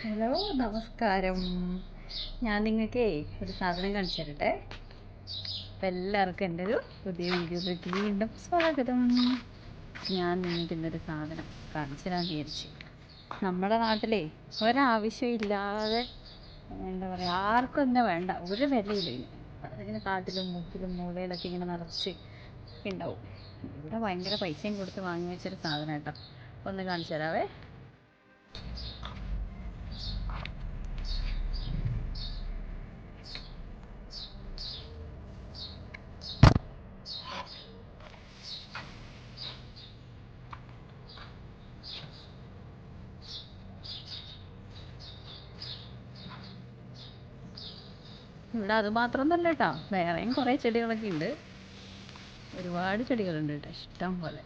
Hello നമസ്കാരം. ഞാൻ നിങ്ങൾക്കേ ഒരു സാധനം കാണിച്ചു തരട്ടെ. അപ്പം എല്ലാവർക്കും എന്റെ ഒരു പുതിയ വീഡിയോയിലേക്ക് വീണ്ടും സ്വാഗതം. ഞാൻ നിങ്ങൾക്ക് ഇന്നൊരു സാധനം കാണിച്ചു തരാൻ വിചാരിച്ചു. നമ്മുടെ നാട്ടിലേ ഒരാവശ്യമില്ലാതെ എന്താ പറയുക ആർക്കും തന്നെ വേണ്ട ഒരു വിലയില്ല അതിങ്ങനെ കാട്ടിലും മുക്കിലും മൂലയിലൊക്കെ ഇങ്ങനെ നിറച്ച് ഉണ്ടാവും. ഇവിടെ ഭയങ്കര പൈസയും കൊടുത്ത് വാങ്ങി വെച്ചൊരു സാധനം കേട്ടോ. ഒന്ന് കാണിച്ചു തരാവേ. ഇവിടെ അത് മാത്രമൊന്നുമല്ല കേട്ടോ. വേറെയും കുറേ ചെടികളൊക്കെ ഉണ്ട്. ഒരുപാട് ചെടികളുണ്ട് കേട്ടോ. ഇഷ്ടം പോലെ.